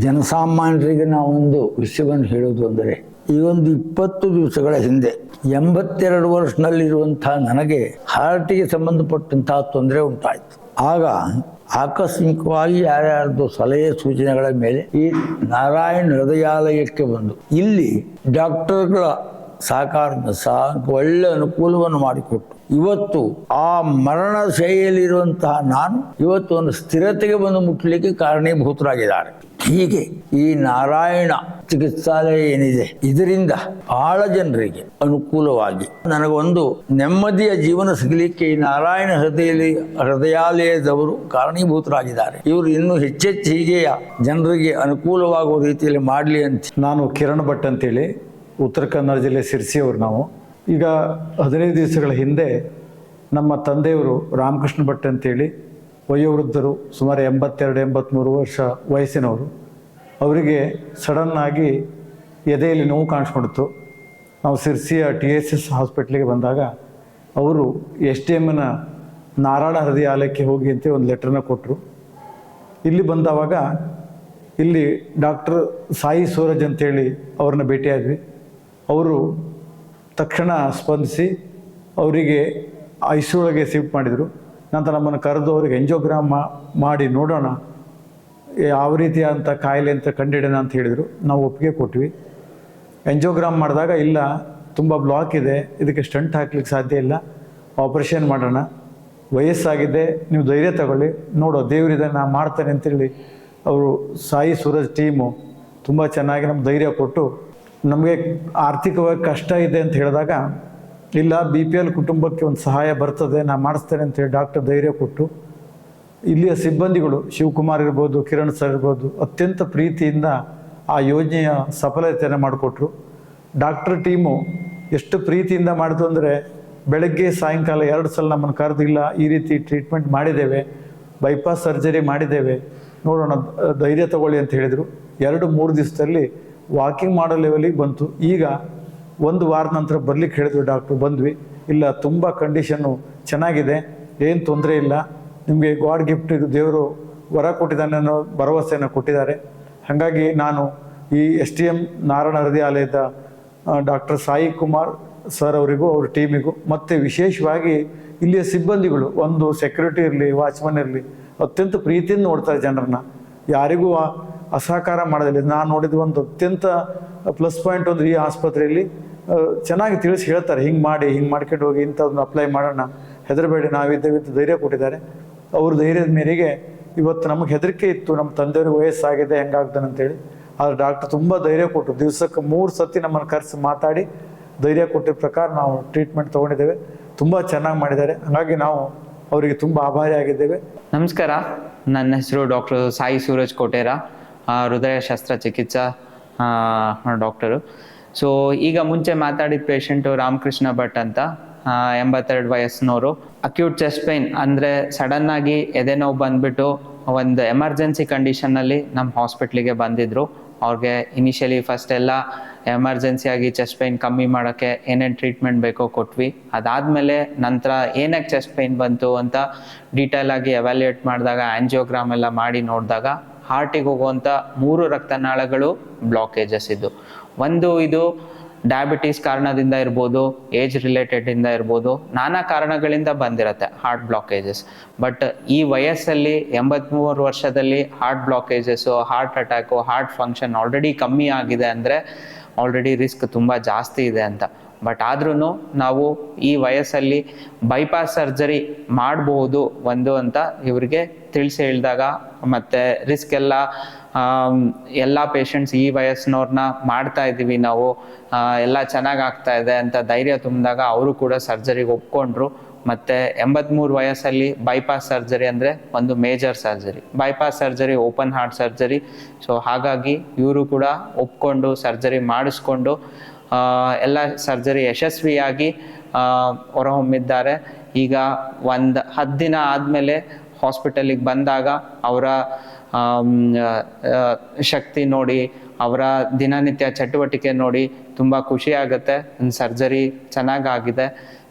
ಜನಸಾಮಾನ್ಯರಿಗೆ ನಾವೊಂದು ವಿಷಯವನ್ನು ಹೇಳೋದು ಅಂದರೆ, ಈ ಒಂದು ಇಪ್ಪತ್ತು ದಿವಸಗಳ ಹಿಂದೆ, ಎಂಬತ್ತೆರಡು ವರ್ಷದಲ್ಲಿರುವಂತಹ ನನಗೆ ಹಾರ್ಟಿಗೆ ಸಂಬಂಧಪಟ್ಟಂತಹ ತೊಂದರೆ ಉಂಟಾಯಿತು. ಆಗ ಆಕಸ್ಮಿಕವಾಗಿ ಯಾರ್ಯಾರದು ಸಲಹೆ ಸೂಚನೆಗಳ ಮೇಲೆ ಈ ನಾರಾಯಣ ಹೃದಯಾಲಯಕ್ಕೆ ಬಂದು, ಇಲ್ಲಿ ಡಾಕ್ಟರ್ಗಳ ಸಹಕಾರದಿಂದ ಸಹ ಒಳ್ಳೆ ಅನುಕೂಲವನ್ನು ಮಾಡಿಕೊಟ್ಟು, ಇವತ್ತು ಆ ಮರಣ ಶೈಲಿಯಲ್ಲಿರುವಂತಹ ನಾನು ಇವತ್ತು ಒಂದು ಸ್ಥಿರತೆಗೆ ಬಂದು ಮುಟ್ಟಲಿಕ್ಕೆ ಕಾರಣೀಭೂತರಾಗಿದ್ದಾರೆ. ಹೀಗೆ ಈ ನಾರಾಯಣ ಚಿಕಿತ್ಸಾಲಯ ಏನಿದೆ, ಇದರಿಂದ ಬಹಳ ಜನರಿಗೆ ಅನುಕೂಲವಾಗಿ ನನಗೊಂದು ನೆಮ್ಮದಿಯ ಜೀವನ ಸಿಗಲಿಕ್ಕೆ ಈ ನಾರಾಯಣ ಹೃದಯ ಹೃದಯಾಲಯದವರು ಕಾರಣೀಭೂತರಾಗಿದ್ದಾರೆ. ಇವರು ಇನ್ನೂ ಹೆಚ್ಚೆಚ್ಚು ಹೀಗೆ ಜನರಿಗೆ ಅನುಕೂಲವಾಗುವ ರೀತಿಯಲ್ಲಿ ಮಾಡಲಿ ಅಂತ. ನಾನು ಕಿರಣ್ ಭಟ್ ಅಂತೇಳಿ, ಉತ್ತರ ಕನ್ನಡ ಜಿಲ್ಲೆ ಸಿರ್ಸಿಯವರು ನಾವು. ಈಗ ಹದಿನೈದು ದಿವಸಗಳ ಹಿಂದೆ ನಮ್ಮ ತಂದೆಯವರು ರಾಮಕೃಷ್ಣ ಭಟ್ ಅಂತೇಳಿ ವಯೋವೃದ್ಧರು ಸುಮಾರು ಎಂಬತ್ತೆರಡು ಎಂಬತ್ತ್ಮೂರು ವರ್ಷ ವಯಸ್ಸಿನವರು, ಅವರಿಗೆ ಸಡನ್ನಾಗಿ ಎದೆಯಲ್ಲಿ ನೋವು ಕಾಣಿಸ್ಕೊಂಡಿತ್ತು. ನಾವು ಸಿರ್ಸಿಯ ಟಿ ಎಸ್ ಎಸ್ ಹಾಸ್ಪಿಟ್ಲಿಗೆ ಬಂದಾಗ ಅವರು ಎಸ್ ಡಿ ಎಮ್ನ ನಾರಾಯಣ ಹೃದಯಾಲಯಕ್ಕೆ ಹೋಗಿ ಅಂತ ಒಂದು ಲೆಟ್ರನ್ನ ಕೊಟ್ಟರು ಇಲ್ಲಿ ಬಂದವಾಗ ಇಲ್ಲಿ ಡಾಕ್ಟರ್ ಸಾಯಿ ಸೂರಜ್ ಅಂತೇಳಿ ಅವ್ರನ್ನ ಭೇಟಿಯಾದ್ವಿ. ಅವರು ತಕ್ಷಣ ಸ್ಪಂದಿಸಿ ಅವರಿಗೆ ಐ ಸಿ ಒಳಗೆ ಶಿಫ್ಟ್ ಮಾಡಿದರು. ನಂತರ ನಮ್ಮನ್ನು ಕರೆದು ಅವರಿಗೆ ಎಂಜೋಗ್ರಾಮ್ ಮಾಡಿ ನೋಡೋಣ. ಯಾವ ರೀತಿಯಾದಂಥ ಕಾಯಿಲೆ ಅಂತ ಕಂಡಿಡೋಣ ಅಂತ ಹೇಳಿದರು. ನಾವು ಒಪ್ಪಿಗೆ ಕೊಟ್ವಿ. ಎಂಜೋಗ್ರಾಮ್ ಮಾಡಿದಾಗ, ಇಲ್ಲ, ತುಂಬ ಬ್ಲಾಕ್ ಇದೆ, ಇದಕ್ಕೆ ಸ್ಟಂಟ್ ಹಾಕ್ಲಿಕ್ಕೆ ಸಾಧ್ಯ ಇಲ್ಲ ಆಪರೇಷನ್ ಮಾಡೋಣ. ವಯಸ್ಸಾಗಿದೆ, ನೀವು ಧೈರ್ಯ ತಗೊಳ್ಳಿ, ನೋಡೋ, ದೇವರಿದೆ ನಾನು ಮಾಡ್ತೇನೆ ಅಂತೇಳಿ ಅವರು ಸಾಯಿ ಸೂರಜ್ ಟೀಮು ತುಂಬ ಚೆನ್ನಾಗಿ ನಮ್ಗೆ ಧೈರ್ಯ ಕೊಟ್ಟು, ನಮಗೆ ಆರ್ಥಿಕವಾಗಿ ಕಷ್ಟ ಇದೆ ಅಂತ ಹೇಳಿದಾಗ ಇಲ್ಲ ಬಿ ಪಿ ಎಲ್ ಕುಟುಂಬಕ್ಕೆ ಒಂದು ಸಹಾಯ ಬರ್ತದೆ, ನಾ ಮಾಡಿಸ್ತೇನೆ ಅಂತೇಳಿ ಡಾಕ್ಟರ್ ಧೈರ್ಯ ಕೊಟ್ಟು, ಇಲ್ಲಿಯ ಸಿಬ್ಬಂದಿಗಳು, ಶಿವಕುಮಾರ್ ಇರ್ಬೋದು, ಕಿರಣ್ ಸರ್ ಇರ್ಬೋದು, ಅತ್ಯಂತ ಪ್ರೀತಿಯಿಂದ ಆ ಯೋಜನೆಯ ಸಫಲತೆಯನ್ನು ಮಾಡಿಕೊಟ್ರು. ಡಾಕ್ಟರ್ ಟೀಮು ಎಷ್ಟು ಪ್ರೀತಿಯಿಂದ ಮಾಡಿತು ಅಂದರೆ, ಬೆಳಗ್ಗೆ, ಸಾಯಂಕಾಲ ಎರಡು ಸಲ ನಮ್ಮನ್ನು ಕರೆದಿಲ್ಲ ಈ ರೀತಿ ಟ್ರೀಟ್ಮೆಂಟ್ ಮಾಡಿದ್ದೇವೆ ಬೈಪಾಸ್ ಸರ್ಜರಿ ಮಾಡಿದ್ದೇವೆ, ನೋಡೋಣ, ಧೈರ್ಯ ತಗೊಳ್ಳಿ ಅಂತ ಹೇಳಿದರು. ಎರಡು, ಮೂರು ದಿವಸದಲ್ಲಿ ವಾಕಿಂಗ್ ಮಾಡೋ ಲೆವೆಲಿಗೆ ಬಂತು. ಈಗ ಒಂದು ವಾರದ ನಂತರ ಬರ್ಲಿಕ್ಕೆ ಹೇಳಿದ್ವಿ ಡಾಕ್ಟ್ರು, ಬಂದ್ವಿ. ಇಲ್ಲ, ತುಂಬ ಕಂಡೀಷನ್ನು ಚೆನ್ನಾಗಿದೆ, ಏನು ತೊಂದರೆ ಇಲ್ಲ. ನಿಮಗೆ ಗಾಡ್ ಗಿಫ್ಟ್ ಇದು ದೇವರು ವರ ಕೊಟ್ಟಿದ್ದಾನೆ ಅನ್ನೋ ಭರವಸೆಯನ್ನು ಕೊಟ್ಟಿದ್ದಾರೆ. ಹಾಗಾಗಿ ನಾನು ಈ ಎಸ್ ಟಿ ಎಂ ನಾರಾಯಣ ಹೃದಯಾಲಯದ ಡಾಕ್ಟರ್ ಸಾಯಿ ಕುಮಾರ್ ಸರ್ ಅವರಿಗೂ, ಅವ್ರ ಟೀಮಿಗೂ, ಮತ್ತು ವಿಶೇಷವಾಗಿ ಇಲ್ಲಿಯ ಸಿಬ್ಬಂದಿಗಳು, ಒಂದು ಸೆಕ್ಯೂರಿಟಿ ಇರಲಿ ವಾಚ್ಮನ್ ಇರಲಿ, ಅತ್ಯಂತ ಪ್ರೀತಿಯಿಂದ ನೋಡ್ತಾರೆ ಜನರನ್ನ. ಯಾರಿಗೂ ಅಸಹಕಾರ ಮಾಡೋದಿಲ್ಲ. ನಾನು ನೋಡಿದ ಒಂದು ಅತ್ಯಂತ ಪ್ಲಸ್ ಪಾಯಿಂಟ್ ಒಂದು ಈ ಆಸ್ಪತ್ರೆಯಲ್ಲಿ ಚೆನ್ನಾಗಿ ತಿಳಿಸಿ ಹೇಳ್ತಾರೆ, ಹಿಂಗೆ ಮಾಡಿ, ಹಿಂಗೆ ಮಾಡ್ಕೊಂಡು ಹೋಗಿ ಇಂಥದನ್ನ ಅಪ್ಲೈ ಮಾಡೋಣ. ಹೆದರಬೇಡಿ ನಾವಿದ್ದೇವೆ ಅಂತ ಧೈರ್ಯ ಕೊಟ್ಟಿದ್ದಾರೆ. ಅವ್ರ ಧೈರ್ಯದ ಮೇರೆಗೆ ಇವತ್ತು ನಮಗೆ ಹೆದರಿಕೆ ಇತ್ತು ನಮ್ಮ ತಂದೆಯವ್ರಿಗೆ ವಯಸ್ಸಾಗಿದೆ, ಹೆಂಗಾಗ್ತಾನೆ ಅಂತೇಳಿ. ಆದರೆ ಡಾಕ್ಟರ್ ತುಂಬ ಧೈರ್ಯ ಕೊಟ್ಟರು. ದಿವಸಕ್ಕೆ ಮೂರು ಸತಿ ನಮ್ಮನ್ನು ಕರೆಸಿ ಮಾತಾಡಿ ಧೈರ್ಯ ಕೊಟ್ಟಿದ್ದ ಪ್ರಕಾರ ನಾವು ಟ್ರೀಟ್ಮೆಂಟ್ ತೊಗೊಂಡಿದ್ದೇವೆ. ತುಂಬ ಚೆನ್ನಾಗಿ ಮಾಡಿದ್ದಾರೆ. ಹಾಗಾಗಿ ನಾವು ಅವರಿಗೆ ತುಂಬ ಆಭಾರಿಯಾಗಿದ್ದೇವೆ ನಮಸ್ಕಾರ. ನನ್ನ ಹೆಸರು ಡಾಕ್ಟರ್ ಸಾಯಿ ಸೂರಜ್ ಕೋಟೇರ ಹೃದಯ ಹೃದಯ ಶಸ್ತ್ರಚಿಕಿತ್ಸಾ ಡಾಕ್ಟರು ಸೊ ಈಗ ಮುಂಚೆ ಮಾತಾಡಿದ ಪೇಷಂಟು ರಾಮಕೃಷ್ಣ ಭಟ್ ಅಂತ ಎಂಬತ್ತೆರಡು ವಯಸ್ಸಿನವರು. ಅಕ್ಯೂಟ್ ಚೆಸ್ಟ್ ಪೈನ್ ಅಂದರೆ ಸಡನ್ನಾಗಿ ಎದೆ ನೋವು ಬಂದ್ಬಿಟ್ಟು ಒಂದು ಎಮರ್ಜೆನ್ಸಿ ಕಂಡೀಷನ್ನಲ್ಲಿ ನಮ್ಮ ಹಾಸ್ಪಿಟ್ಲಿಗೆ ಬಂದಿದ್ದರು ಅವ್ರಿಗೆ ಇನಿಷಿಯಲಿ ಫಸ್ಟ್ ಎಲ್ಲ ಎಮರ್ಜೆನ್ಸಿಯಾಗಿ ಚೆಸ್ಟ್ ಪೈನ್ ಕಮ್ಮಿ ಮಾಡೋಕ್ಕೆ ಏನೇನು ಟ್ರೀಟ್ಮೆಂಟ್ ಬೇಕೋ ಕೊಟ್ವಿ. ಅದಾದಮೇಲೆ ನಂತರ ಏನಕ್ಕೆ ಚೆಸ್ಟ್ ಪೈನ್ ಬಂತು ಅಂತ ಡೀಟೇಲ್ ಆಗಿ ಎವ್ಯಾಲ್ಯೂಯೇಟ್ ಮಾಡಿದಾಗ ಆಂಜಿಯೋಗ್ರಾಮ್ ಎಲ್ಲ ಮಾಡಿ ನೋಡಿದಾಗ ಹಾರ್ಟಿಗೆ ಹೋಗುವಂಥ ಮೂರು ರಕ್ತನಾಳಗಳು ಬ್ಲಾಕೇಜಸ್ ಇದ್ದು. ಒಂದು ಇದು ಡಯಾಬಿಟೀಸ್ ಕಾರಣದಿಂದ ಇರ್ಬೋದು ಏಜ್ ರಿಲೇಟೆಡ್ ಇಂದ ಇರ್ಬೋದು, ನಾನಾ ಕಾರಣಗಳಿಂದ ಬಂದಿರುತ್ತೆ ಹಾರ್ಟ್ ಬ್ಲಾಕೇಜಸ್ ಬಟ್ ಈ ವಯಸ್ಸಲ್ಲಿ ಎಂಬತ್ಮೂರು ವರ್ಷದಲ್ಲಿ heart blockages heart attack heart function already ಕಮ್ಮಿ ಆಗಿದೆ ಅಂದರೆ ಆಲ್ರೆಡಿ ರಿಸ್ಕ್ ತುಂಬ ಜಾಸ್ತಿ ಇದೆ ಅಂತ. ಬಟ್ ಆದ್ರೂ ನಾವು ಈ ವಯಸ್ಸಲ್ಲಿ ಬೈಪಾಸ್ ಸರ್ಜರಿ ಮಾಡಬಹುದು ಒಂದು ಅಂತ ಇವರಿಗೆ ತಿಳಿಸಿ ಹೇಳಿದಾಗ. ಮತ್ತು ರಿಸ್ಕ್ ಎಲ್ಲ ಎಲ್ಲ ಪೇಷಂಟ್ಸ್ ಈ ವಯಸ್ಸಿನವ್ರನ್ನ ಮಾಡ್ತಾ ಇದ್ದೀವಿ ನಾವು. ಎಲ್ಲ ಚೆನ್ನಾಗಿ ಆಗ್ತಾ ಇದೆ ಅಂತ ಧೈರ್ಯ ತುಂಬಿದಾಗ ಅವರು ಕೂಡ ಸರ್ಜರಿಗೆ ಒಪ್ಕೊಂಡ್ರು. ಮತ್ತು ಎಂಬತ್ಮೂರು ವಯಸ್ಸಲ್ಲಿ ಬೈಪಾಸ್ ಸರ್ಜರಿ ಅಂದರೆ ಒಂದು major surgery bypass surgery open heart surgery so ಹಾಗಾಗಿ ಇವರು ಕೂಡ ಒಪ್ಕೊಂಡು ಸರ್ಜರಿ ಮಾಡಿಸ್ಕೊಂಡು ಎಲ್ಲ ಸರ್ಜರಿ ಯಶಸ್ವಿಯಾಗಿ ಹೊರಹೊಮ್ಮಿದ್ದಾರೆ. ಈಗ ಒಂದು ಹತ್ತು ದಿನ ಆದಮೇಲೆ ಹಾಸ್ಪಿಟಲಿಗೆ ಬಂದಾಗ ಅವರ ಶಕ್ತಿ ನೋಡಿ, ಅವರ ದಿನನಿತ್ಯ ಚಟುವಟಿಕೆ ನೋಡಿ ತುಂಬ ಖುಷಿ ಆಗುತ್ತೆ. ಸರ್ಜರಿ ಚೆನ್ನಾಗಾಗಿದೆ.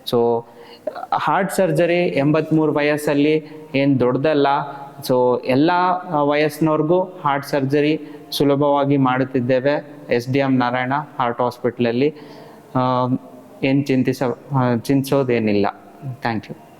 ಸೊ, ಹಾರ್ಟ್ ಸರ್ಜರಿ ಎಂಬತ್ತ್ಮೂರು ವಯಸ್ಸಲ್ಲಿ ಏನು ದೊಡ್ಡದಲ್ಲ. ಸೊ, ಎಲ್ಲ ವಯಸ್ಸಿನವ್ರಿಗೂ ಹಾರ್ಟ್ ಸರ್ಜರಿ ಸುಲಭವಾಗಿ ಮಾಡುತ್ತಿದ್ದೇವೆ. S D M Narayana heart ಹಾಸ್ಪಿಟ್ಲಲ್ಲಿ. ಏನು ಚಿಂತಿಸ ಚಿಂತಿಸೋದೇನಿಲ್ಲ. Thank you.